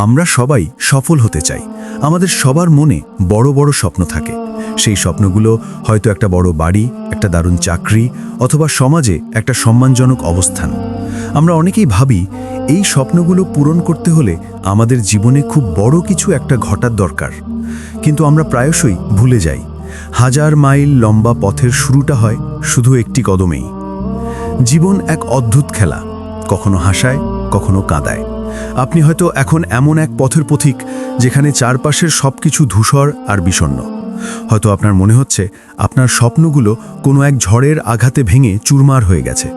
আমরা সবাই সফল হতে চাই। আমাদের সবার মনে বড় বড় স্বপ্ন থাকে। সেই স্বপ্নগুলো হয়তো একটা বড় বাড়ি, একটা দারুণ চাকরি অথবা সমাজে একটা সম্মানজনক অবস্থান। আমরা অনেকেই ভাবি, এই স্বপ্নগুলো পূরণ করতে হলে আমাদের জীবনে খুব বড় কিছু একটা ঘটার দরকার। কিন্তু আমরা প্রায়শই ভুলে যাই। হাজার মাইল লম্বা পথের শুরুটা হয় শুধু একটি কদমেই। জীবন এক অদ্ভুত খেলা। কখনো হাসায়, কখনো কাঁদায়। আপনি হয়তো এখন এমন এক পথের পথিক যেখানে চারপাশের সবকিছু ধূসর আর বিষণ্ণ হয়তো আপনার মনে হচ্ছে আপনার স্বপ্নগুলো কোনো এক ঝড়ের আঘাতে ভেঙে চুরমার হয়ে গেছে।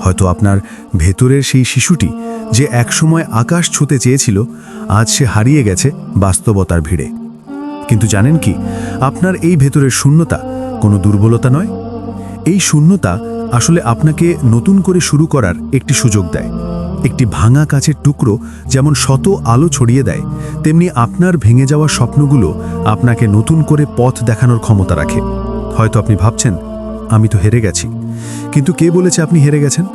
হয়তো আপনার ভেতরের সেই শিশুটি যে একসময় আকাশ ছুঁতে চেয়েছিল, আজ সে হারিয়ে গেছে বাস্তবতার ভিড়ে। কিন্তু জানেন কি, আপনার এই ভেতরের শূন্যতা কোনো দুর্বলতা নয়? এই শূন্যতা আসলে আপনাকে নতুন করে শুরু করার একটি সুযোগ দেয়। একটি ভাঙা কাচের টুকরো যেমন শত আলো ছড়িয়ে দেয়, তেমনি আপনার ভেঙে যাওয়া স্বপ্নগুলো আপনাকে নতুন করে পথ দেখানোর ক্ষমতা রাখে। হয়তো আপনি ভাবছেন, আমি তো হেরে গেছি। কিন্তু কে বলেছে আপনি হেরে গেছেন?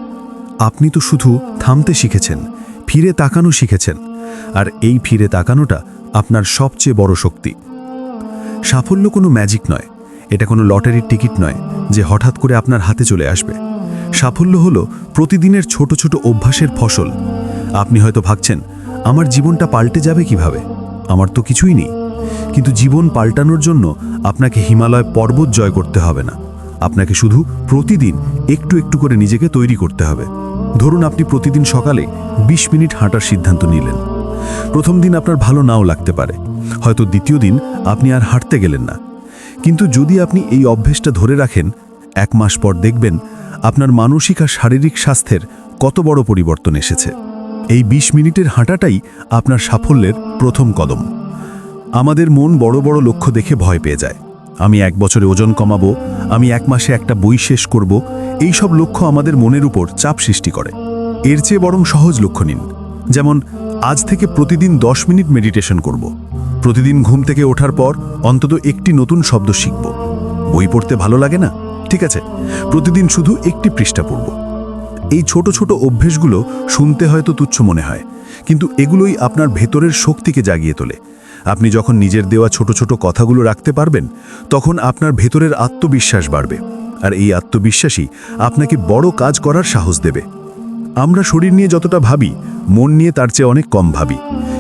আপনি তো শুধু থামতে শিখেছেন, ফিরে তাকানো শিখেছেন, আর এই ফিরে তাকানোটা আপনার সবচেয়ে বড় শক্তি। সাফল্য কোনো ম্যাজিক নয়, এটা কোনো লটারির টিকিট নয় যে হঠাৎ করে আপনার হাতে চলে আসবে। সাফল্য হলো প্রতিদিনের ছোট ছোট অভ্যাসের ফসল। আপনি হয়তো ভাবছেন, আমার জীবনটা পাল্টে যাবে কীভাবে? আমার তো কিছুই নেই। কিন্তু জীবন পাল্টানোর জন্য আপনাকে হিমালয় পর্বত জয় করতে হবে না। আপনাকে শুধু প্রতিদিন একটু একটু করে নিজেকে তৈরি করতে হবে। ধরুন, আপনি প্রতিদিন সকালে ২০ মিনিট হাঁটার সিদ্ধান্ত নিলেন। প্রথম দিন আপনার ভালো নাও লাগতে পারে। হয়তো দ্বিতীয় দিন আপনি আর হাঁটতে গেলেন না। কিন্তু যদি আপনি এই অভ্যেসটা ধরে রাখেন, এক মাস পর দেখবেন আপনার মানসিক আর শারীরিক স্বাস্থ্যের কত বড় পরিবর্তন এসেছে। এই ২০ মিনিটের হাঁটাটাই আপনার সাফল্যের প্রথম কদম। আমাদের মন বড় বড় লক্ষ্য দেখে ভয় পেয়ে যায়। আমি এক বছরে ওজন কমাবো, আমি এক মাসে একটা বই শেষ করব এই সব লক্ষ্য আমাদের মনের উপর চাপ সৃষ্টি করে। এর চেয়ে বরং সহজ লক্ষ্য নিন। যেমন, আজ থেকে প্রতিদিন দশ মিনিট মেডিটেশন করব। প্রতিদিন ঘুম থেকে ওঠার পর অন্তত একটি নতুন শব্দ শিখব। বই পড়তে ভালো লাগে না? ঠিক আছে, প্রতিদিন শুধু একটি পৃষ্ঠা পড়ব। এই ছোট ছোট অভ্যেসগুলো শুনতে হয়তো তুচ্ছ মনে হয়, কিন্তু এগুলোই আপনার ভেতরের শক্তিকে জাগিয়ে তোলে। আপনি যখন নিজের দেওয়া ছোট ছোট কথাগুলো রাখতে পারবেন, তখন আপনার ভেতরের আত্মবিশ্বাস বাড়বে, আর এই আত্মবিশ্বাসই আপনাকে বড় কাজ করার সাহস দেবে। আমরা শরীর নিয়ে যতটা ভাবি, মন নিয়ে তার চেয়ে অনেক কম ভাবি,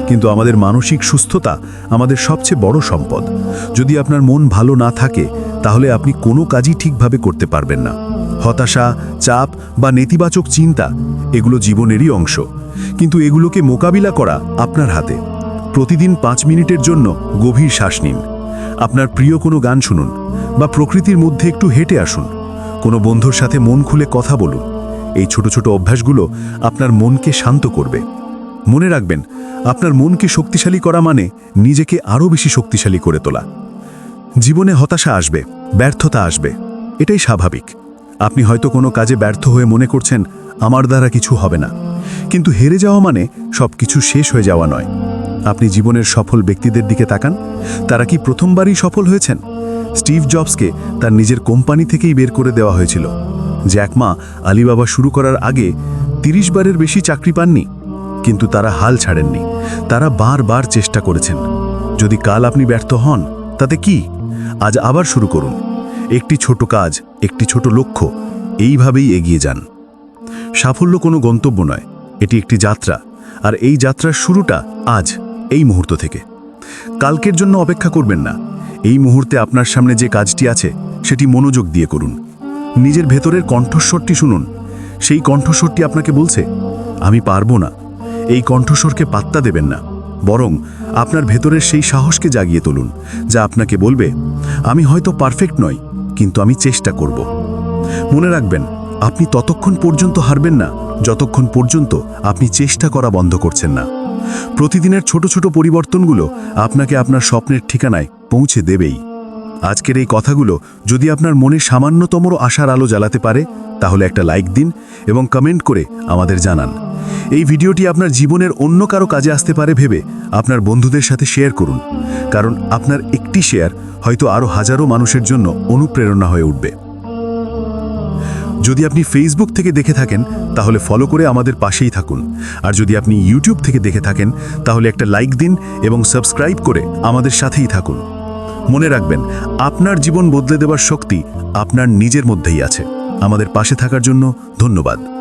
কিন্তু আমাদের মানসিক সুস্থতা আমাদের সবচেয়ে বড় সম্পদ। যদি আপনার মন ভালো না থাকে তাহলে আপনি কোনো কাজই ঠিকভাবে করতে পারবেন না। হতাশা, চাপ বা নেতিবাচক চিন্তা, এগুলো জীবনেরই অংশ। কিন্তু এগুলোকে মোকাবিলা করা আপনার হাতে। প্রতিদিন পাঁচ মিনিটের জন্য গভীর শ্বাস নিন। আপনার প্রিয় কোনো গান শুনুন বা প্রকৃতির মধ্যে একটু হেঁটে আসুন। কোনো বন্ধুর সাথে মন খুলে কথা বলুন। এই ছোট ছোট অভ্যাসগুলো আপনার মনকে শান্ত করবে। মনে রাখবেন, আপনার মনকে শক্তিশালী করা মানে নিজেকে আরও বেশি শক্তিশালী করে তোলা। জীবনে হতাশা আসবে, ব্যর্থতা আসবে, এটাই স্বাভাবিক। আপনি হয়তো কোনো কাজে ব্যর্থ হয়ে মনে করছেন, আমার দ্বারা কিছু হবে না। কিন্তু হেরে যাওয়া মানে সব কিছু শেষ হয়ে যাওয়া নয়। আপনি জীবনের সফল ব্যক্তিদের দিকে তাকান। তারা কি প্রথমবারই সফল হয়েছেন? স্টিভ জবসকে তার নিজের কোম্পানি থেকেই বের করে দেওয়া হয়েছিল। জ্যাকমা আলিবাবা শুরু করার আগে তিরিশ বারের বেশি চাকরি পাননি। কিন্তু তারা হাল ছাড়েননি। তারা বারবার চেষ্টা করেছেন। যদি কাল আপনি ব্যর্থ হন, তাতে কি? আজ আবার শুরু করুন। একটি ছোট কাজ, একটি ছোট লক্ষ্য, এইভাবেই এগিয়ে যান। সাফল্য কোনো গন্তব্য নয়, এটি একটি যাত্রা, আর এই যাত্রার শুরুটা আজ, এই মুহূর্ত থেকে। কালকের জন্য অপেক্ষা করবেন না, এই মুহূর্তে আপনার সামনে যে কাজটি আছে, সেটি মনোযোগ দিয়ে করুন। নিজের ভেতরের কণ্ঠস্বরটি শুনুন, সেই কণ্ঠস্বরটি আপনাকে বলছে, আমি পারব না, এই কণ্ঠস্বরকে পাত্তা দেবেন না। বরং আপনার ভেতরের সেই সাহসকে জাগিয়ে তুলুন, যা আপনাকে বলবে, আমি হয়তো পারফেক্ট নই, কিন্তু আমি চেষ্টা করব। মনে রাখবেন, আপনি ততক্ষণ পর্যন্ত হারবেন না, যতক্ষণ পর্যন্ত আপনি চেষ্টা করা বন্ধ করছেন না। প্রতিদিনের ছোট ছোট পরিবর্তনগুলো আপনাকে আপনার স্বপ্নের ঠিকানায় পৌঁছে দেবেই। আজকের এই কথাগুলো যদি আপনার মনে সামান্যতমর আশার আলো জ্বালাতে পারে, তাহলে একটা লাইক দিন এবং কমেন্ট করে আমাদের জানান। এই ভিডিওটি আপনার জীবনের অন্য কারও কাজে আসতে পারে ভেবে আপনার বন্ধুদের সাথে শেয়ার করুন। কারণ আপনার একটি শেয়ার হয়তো আরও হাজারো মানুষের জন্য অনুপ্রেরণা হয়ে উঠবে। যদি আপনি ফেসবুক থেকে দেখে থাকেন, তাহলে ফলো করে আমাদের পাশেই থাকুন। আর যদি আপনি ইউটিউব থেকে দেখে থাকেন, তাহলে একটা লাইক দিন এবং সাবস্ক্রাইব করে আমাদের সাথেই থাকুন। মনে রাখবেন, আপনার জীবন বদলে দেওয়ার শক্তি আপনার নিজের মধ্যেই আছে। আমাদের পাশে থাকার জন্য ধন্যবাদ।